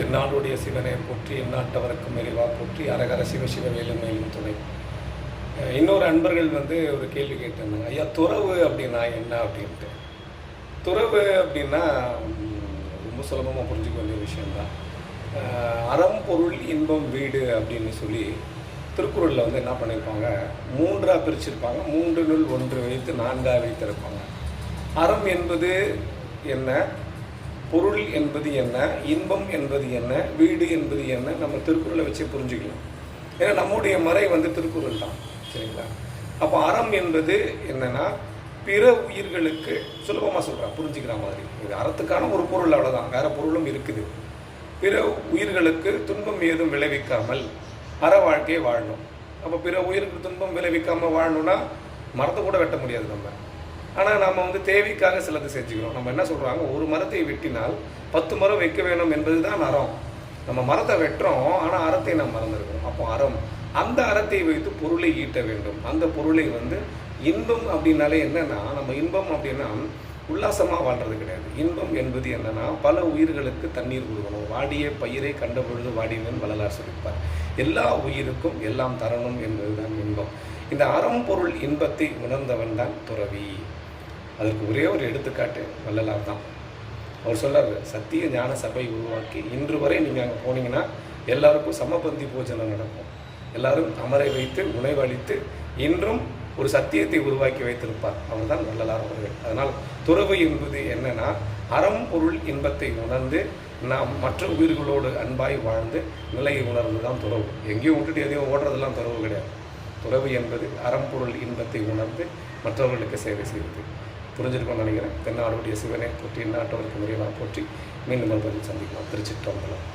திருநாளுடைய சிவனை போற்றி எந்நாட்டவருக்கும் மெரிவா போற்றி அரகர சிவ சிவ மேலும் துணை. இன்னொரு அன்பர்கள் வந்து ஒரு கேள்வி கேட்டிருந்தாங்க. ஐயா துறவு அப்படின்னா என்ன? அப்படின்ட்டு. துறவு அப்படின்னா ரொம்ப சுலபமாக புரிஞ்சுக்க வேண்டிய விஷயந்தான் அறம் பொருள் இன்பம் வீடு அப்படின்னு சொல்லி திருக்குறளில் வந்து என்ன பண்ணியிருப்பாங்க மூன்றாக பிரிச்சிருப்பாங்க. மூன்று நூல் ஒன்று வைத்து நான்காக வைத்திருப்பாங்க அறம் என்பது என்ன? பொருள் என்பது என்ன இன்பம் என்பது என்ன வீடு என்பது என்ன நம்ம திருக்குறளை வச்சு புரிஞ்சுக்கலாம். ஏன்னா நம்முடைய மறை வந்து திருக்குறள் தான் சரிங்களா? அப்போ அறம் என்பது என்னன்னா பிற உயிர்களுக்கு சுலபமாக சொல்கிறான் புரிஞ்சுக்கிற மாதிரி. இது அறத்துக்கான ஒரு பொருள் அவ்வளோதான் வேறு பொருளும் இருக்குது. பிற உயிர்களுக்கு துன்பம் ஏதும் விளைவிக்காமல் அற வாழ்க்கையை வாழணும். அப்போ பிற உயிருக்கு துன்பம் விளைவிக்காமல் வாழணும்னா மரத்தை கூட வெட்ட முடியாது நம்ம. ஆனால் நம்ம வந்து தேவைக்காக சிலது செஞ்சுக்கிறோம். நம்ம என்ன சொல்கிறாங்க ஒரு மரத்தை வெட்டினால் பத்து மரம் வைக்க வேணும் என்பது தான் அறம். நம்ம மரத்தை வெட்டுறோம் ஆனால் அறத்தை நம்ம மறந்துருக்கோம் அப்போ அறம். அந்த அறத்தை வைத்து பொருளை ஈட்ட வேண்டும். அந்த பொருளை வந்து இன்பம் அப்படின்னாலே என்னென்னா நம்ம இன்பம் அப்படின்னா உல்லாசமாக வாழ்றது கிடையாது. இன்பம் என்பது என்னென்னா பல உயிர்களுக்கு தண்ணீர் கொடுக்கணும். வாடிய பயிரை கண்ட பொழுது வாடினன் வள்ளலார் சொல்லிப்பார் எல்லா உயிருக்கும் எல்லாம் தரணும் என்பதுதான் இன்பம். இந்த அறம் பொருள் இன்பத்தை உணர்ந்தவன் தான் துறவி. அதற்கு ஒரே ஒரு எடுத்துக்காட்டு வள்ளலார் தான். அவர் சொல்றாரு சத்திய ஞான சபை உருவாக்கி இன்று வரை நீங்கள் அங்கே போனீங்கன்னா எல்லாருக்கும் சமபந்தி பூஜனை நடக்கும். எல்லாரும் அமரை வைத்து உணவளித்து இன்றும் ஒரு சத்தியத்தை உருவாக்கி வைத்திருப்பார். அவர் தான் வள்ளலார் அவர்கள். அதனால் துறவு என்பது என்னன்னா அறம் பொருள் இன்பத்தை உணர்ந்து நாம் மற்ற உயிர்களோடு அன்பாய் வாழ்ந்து நிலையை உணர்ந்து தான் துறவு. எங்கேயும் விட்டுட்டு எதையும் ஓடுறதெல்லாம் துறவு கிடையாது. துறவு என்பது அறம் பொருள் இன்பத்தை உணர்ந்து மற்றவர்களுக்கு சேவை செய்வது. புரிஞ்சிருக்கும்னு நினைக்கிறேன். தென்னாடுடைய சிவனை போற்றி நாட்டவருக்கு முறையெல்லாம் போற்றி மீண்டும் ஒரு பதில் சந்திக்கலாம் திருச்சிற்றம்பலம்